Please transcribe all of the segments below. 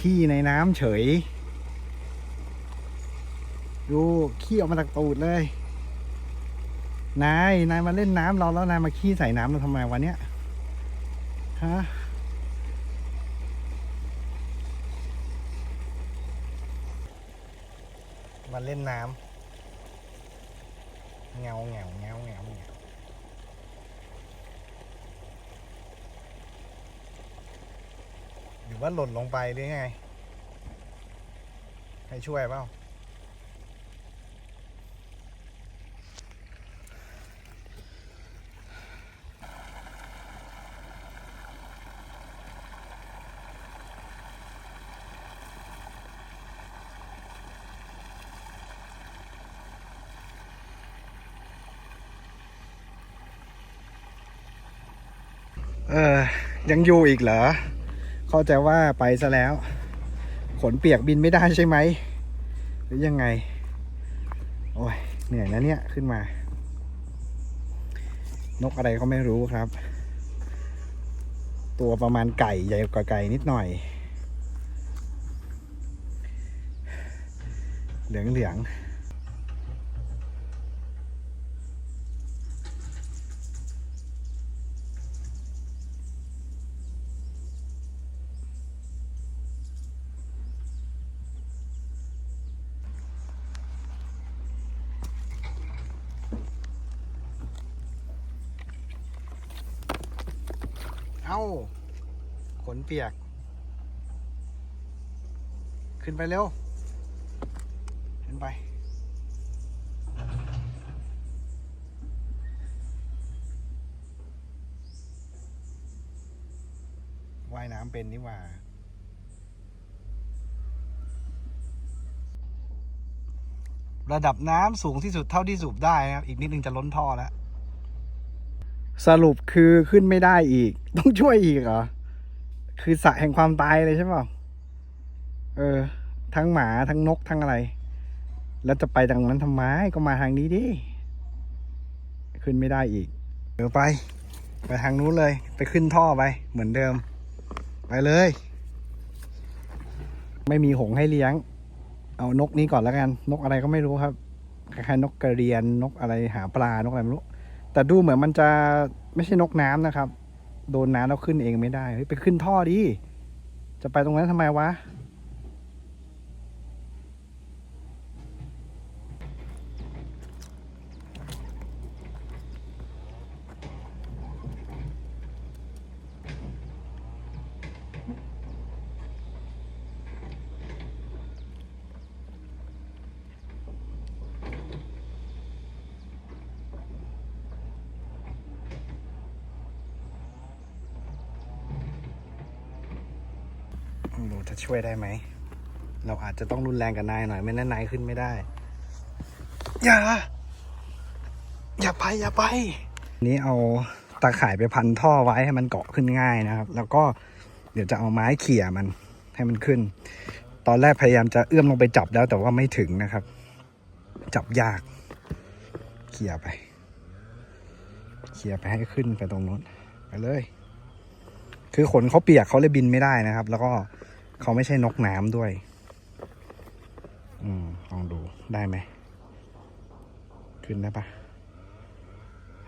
ขี้ในน้ำเฉย ดูขี้ออกมาจากตูดเลย นาย นายมาเล่นน้ำเราแล้วนายมาขี้ใส่น้ำเราทำไมวันเนี้ยฮะมาเล่นน้ำเงาเงาเงาเงาเงา หรือว่าหล่นลงไปหรือไง ให้ช่วยเปล่าเออยังอยู่อีกเหรอ เข้าใจว่าไปซะแล้ว ขนเปียกบินไม่ได้ใช่ไหม หรือยังไง โอ้ย เหนื่อยนะเนี่ยขึ้นมา นกอะไรก็ไม่รู้ครับ ตัวประมาณไก่ใหญ่กว่าไก่นิดหน่อย เหลืองเหลือง เอ้า ขนเปียก ขึ้นไปเร็ว ขึ้นไป ว่ายน้ำเป็นนี่ว่าระดับน้ำสูงที่สุดเท่าที่สูบได้นะครับ อีกนิดนึงจะล้นท่อแล้ว สรุปคือขึ้นไม่ได้อีก ต้องช่วยอีกเหรอ คือสะแห่งความตายเลยใช่เปล่าเออ ทั้งหมาทั้งนกทั้งอะไร แล้วจะไปทางนั้นทำไมก็มาทางนี้ดิ ขึ้นไม่ได้อีกเดี๋ยวไป ไปทางนู้นเลย ไปขึ้นท่อไป เหมือนเดิม ไปเลย ไม่มีหงให้เลี้ยง เอานกนี้ก่อนแล้วกัน นกอะไรก็ไม่รู้ครับคล้ายๆนกกระเรียนนกอะไรหาปลานกอะไรไม่รู้ แต่ดูเหมือนมันจะไม่ใช่นกน้ำนะครับ โดนน้ำแล้วขึ้นเองไม่ได้ไปขึ้นท่อดิจะไปตรงนั้นทำไมวะ ไม่รู้จะช่วยได้ไหม เราอาจจะต้องรุนแรงกับนายหน่อยไม่นั้นนายขึ้นไม่ได้ อย่า อย่าไปอย่าไป นี้เอาตาข่ายไปพันท่อไว้ให้มันเกาะขึ้นง่ายนะครับ แล้วก็เดี๋ยวจะเอาไม้เขี่ยมันให้มันขึ้น ตอนแรกพยายามจะเอื้อมลงไปจับแล้วแต่ว่าไม่ถึงนะครับ จับยาก เขี่ยไป เขี่ยไปให้ขึ้นไปตรงนู้นไปเลย คือขนเขาเปียกเขาเลยบินไม่ได้นะครับ แล้วก็ เขาไม่ใช่นกน้ำด้วย อืมลองดูได้ไหม ขึ้นได้ปะ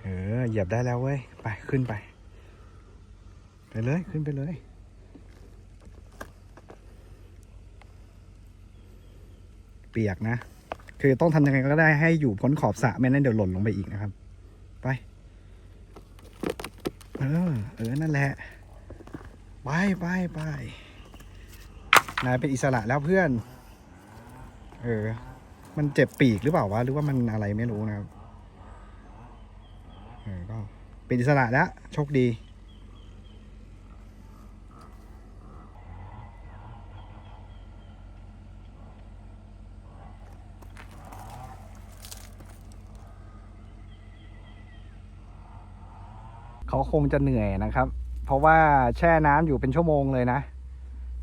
เออ เหยียบได้แล้วเว้ย ไป ขึ้นไป ไปเลย ขึ้นไปเลย เปียกนะ คือต้องทำยังไงก็ได้ให้อยู่พ้นขอบสระไม่นั้นเดี๋ยวหล่นลงไปอีกนะครับ ไป เออ เออ นั่นแหละ ไปไปไป นายเป็นอิสระแล้วเพื่อน เออ มันเจ็บปีกหรือเปล่าวะ หรือว่ามันอะไรไม่รู้นะครับ เออ ก็เป็นอิสระแล้ว โชคดีเขาคงจะเหนื่อยนะครับ เพราะว่าแช่น้ำอยู่เป็นชั่วโมงเลยนะ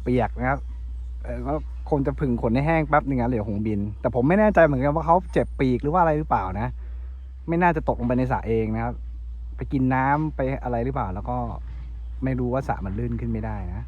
เปียกนะครับ เออก็คงจะผึ่งขนให้แห้งแป๊บหนึ่งอะเหลือหงบิน แต่ผมไม่แน่ใจเหมือนกันว่าเขาเจ็บปีกหรือว่าอะไรหรือเปล่านะ ไม่น่าจะตกลงไปในสระเองนะครับ ไปกินน้ำไปอะไรหรือเปล่า แล้วก็ไม่รู้ว่าสระมันลื่นขึ้นไม่ได้นะ